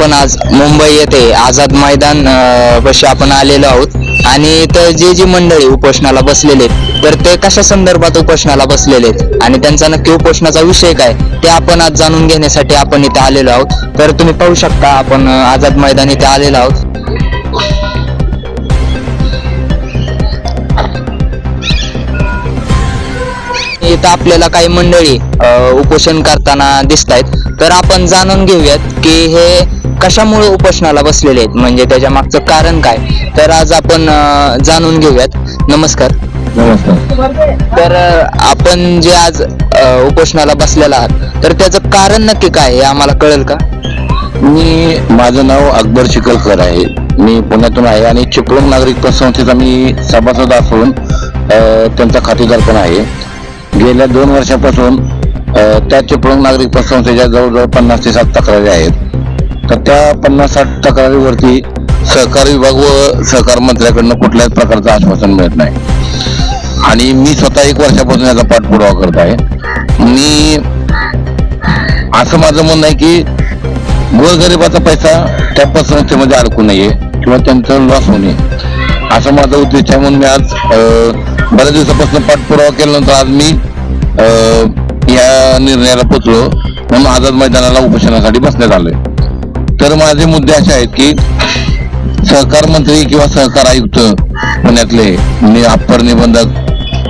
आपण आज मुंबई येथे आझाद मैदान पशी आपण आलेलो आहोत. आणि इथं जे जी मंडळी उपोषणाला बसलेले आहेत तर ते कशा संदर्भात उपोषणाला बसलेले आहेत? आणि त्यांचा नक्की उपोषणाचा विषय काय? ते आपण आज जाणून घेण्यासाठी आपण इथे आलेलो आहोत. तर तुम्ही पाहू शकता आपण आझाद मैदान इथे आलेलो आहोत. इथं आपल्याला काही मंडळी उपोषण करताना दिसत आहेत तर आपण जाणून घेऊयात की हे कशामुळे उपोषणाला बसलेले आहेत? म्हणजे त्याच्या मागचं कारण काय? तर आज आपण जाणून घेऊयात. नमस्कार. नमस्कार. तर आपण जे आज उपोषणाला बसलेला आहात तर त्याचं कारण नक्की काय हे आम्हाला कळेल का? मी माझं नाव अकबर चिखलकर आहे. मी पुण्यातून आहे आणि चिपळूण नागरिक पतसंस्थेचा मी सभासद असून त्यांचा खातेदार पण आहे. गेल्या दोन वर्षापासून त्या चिपळूण नागरिक पतसंस्थेच्या जवळजवळ पन्नास ते साठ तक्रारी आहेत. तर त्या पन्नास साठ तक्रारीवरती सहकार विभाग व सहकार मंत्र्याकडनं कुठल्याच प्रकारचं आश्वासन मिळत नाही. आणि मी स्वतः एक वर्षापासून याचा पाठपुरावा करत आहे. मी असं माझं म्हणणं आहे की गोरगरिबाचा पैसा त्या पतसंस्थेमध्ये अडकू नये किंवा त्यांचं लॉस नये. असं माझा उद्देश आहे म्हणून मी आज बऱ्याच दिवसापासून पाठपुरावा केल्यानंतर आज मी या निर्णयाला पोचलो. म्हणून आझाद मैदानाला उपोषणासाठी बसण्यात आलोय. तर माझे मुद्दे असे आहेत की सहकार मंत्री किंवा सहकार आयुक्त पुण्यातले अप्पर निबंधक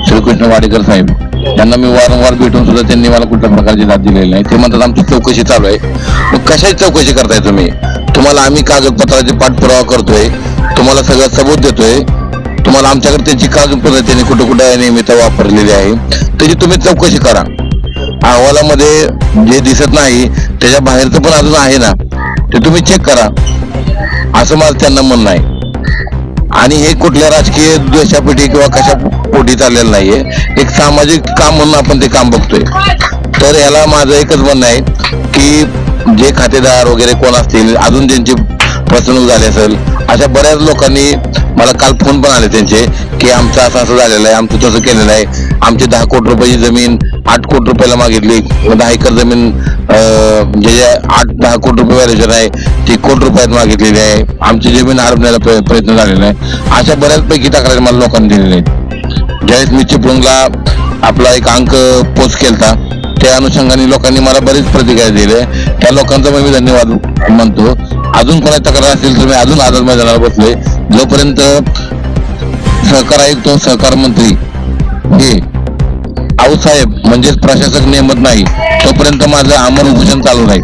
श्रीकृष्ण वाडेकर साहेब त्यांना मी वारंवार भेटून सुद्धा त्यांनी मला कुठल्या प्रकारची दाद दिलेली नाही. ते म्हणतात आमची चौकशी चालू आहे. मग कशाची चौकशी करताय तुम्ही? तुम्हाला आम्ही कागदपत्राचे पाठपुरावा करतोय तुम्हाला सगळं सबूत देतोय तुम्हाला आमच्याकडे त्यांची कागदपत्र त्यांनी कुठं कुठं नियमित वापरलेली आहे. त्याची तुम्ही चौकशी करा. अहवालामध्ये जे दिसत नाही त्याच्या बाहेरचं पण अजून आहे ना. ते तुम्ही चेक करा. असं माझं त्यांना म्हणणं आहे. आणि हे कुठल्या राजकीय द्वेषापोटी किंवा कशा पोटी चाललेलं नाहीये. एक सामाजिक काम म्हणून आपण ते काम बघतोय. तर याला माझं एकच म्हणणं आहे की जे खातेदार वगैरे कोण असतील अजून ज्यांची फसवणूक झाली असेल अशा बऱ्याच लोकांनी मला काल फोन पण आले त्यांचे की आमचं असं असं झालेलं आहे आमचं तसं केलेलं आहे. आमची दहा कोटी रुपयाची जमीन आठ कोटी रुपयाला मागितली. दहा एकर जमीन जे म्हणजे जे आठ दहा कोटी रुपये व्हॅल्युएशन आहे ती कोटी रुपयात मागितलेली आहे. आमची जमीन हरवण्याचा प्रयत्न झालेला आहे. अशा बऱ्याचपैकी तक्रारी मला लोकांनी दिलेल्या आहेत. ज्यावेळेस मी चिपळूणला आपला एक अंक पोस्ट केला त्या अनुषंगाने लोकांनी मला बरीच प्रतिक्रिया दिल्या त्या लोकांचा मी धन्यवाद म्हणतो. अजून कोणाची तक्रार असेल तर मी अजून आझाद मैदानाला बसले जोपर्यंत सहकार आयुक्त सहकार मंत्री हे आऊसाहेब म्हणजेच प्रशासक नेमत नाही तोपर्यंत माझं अमर उपोषण चालू राहील.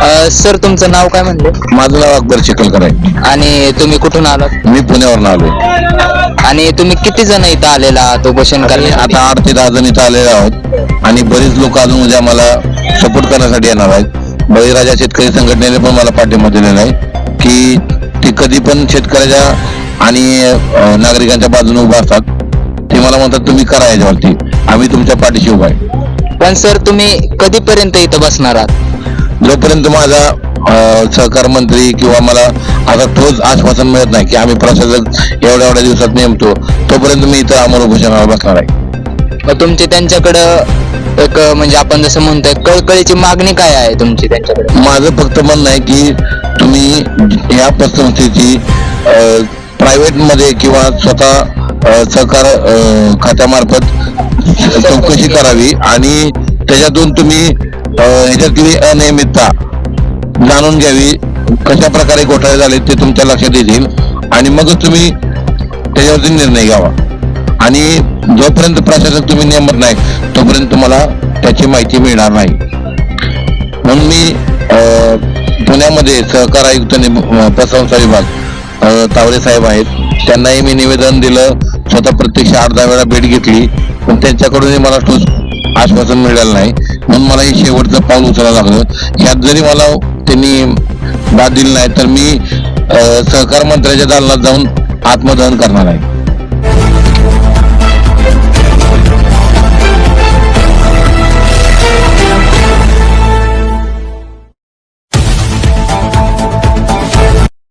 अ, सर तुमचं नाव काय म्हणले? माझं नाव अकबर चिखलकर आहे. आणि तुम्ही कुठून आलात? मी पुण्यावरून आलोय. आणि तुम्ही किती जण इथं आलेला आहात उपोषण आणि करण्यासाठी? आता आठ ते दहा जण इथं आलेले आहोत. आणि बरीच लोक अजून उद्या मला सपोर्ट करण्यासाठी येणार आहेत. बळीराजा शेतकरी संघटनेने पण मला पाठिंबा दिलेला आहे की ते कधी पण शेतकऱ्याच्या आणि अं, नागरिकांच्या बाजूने उभा असतात. मला म्हणतात तुम्ही करा याच्यावरती. आम्ही तुमच्या पाठीशी उभा आहे. पण सर तुम्ही कधीपर्यंत इथं बसणार आहात? जोपर्यंत माझा अं, सहकार मंत्री किंवा मला आता ठोस आश्वासन मिळत नाही की आम्ही प्रशासक एवढ्या एवढ्या दिवसात नेमतो तोपर्यंत मी इथं अमर उपोषणाला बसणार आहे. मग तुमची त्यांच्याकडं एक म्हणजे आपण जसं म्हणतोय कळकळीची मागणी काय आहे तुमची त्यांच्याकडे? माझं फक्त म्हणणं आहे की तुम्ही या पतसंस्थेची प्रायव्हेटमध्ये किंवा स्वतः सहकार खात्यामार्फत चौकशी करावी आणि त्याच्यातून तुम्ही ह्याच्यातली अनियमितता जाणून घ्यावी. कशा प्रकारे घोटाळे झाले ते तुमच्या लक्षात येतील. आणि मगच तुम्ही त्याच्यावरती निर्णय घ्यावा. आणि जोपर्यंत प्रशासक तुम्ही नेमत नाही तोपर्यंत तुम्हाला त्याची माहिती मिळणार नाही. म्हणून मी पुण्यामध्ये सहकार आयुक्त प्रसंसा विभाग तावडे साहेब आहेत. त्यांनाही मी निवेदन दिलं. स्वतः प्रत्यक्ष आठ दहा वेळा भेट घेतली. पण त्यांच्याकडूनही मला ठोस आश्वासन मिळालं नाही. म्हणून मला हे शेवटचं पाऊल उचलायला लागलं. ह्यात जरी मला त्यांनी बाद दिली नाही तर मी सहकार मंत्र्याच्या दालनात जाऊन आत्मदहन करणार आहे.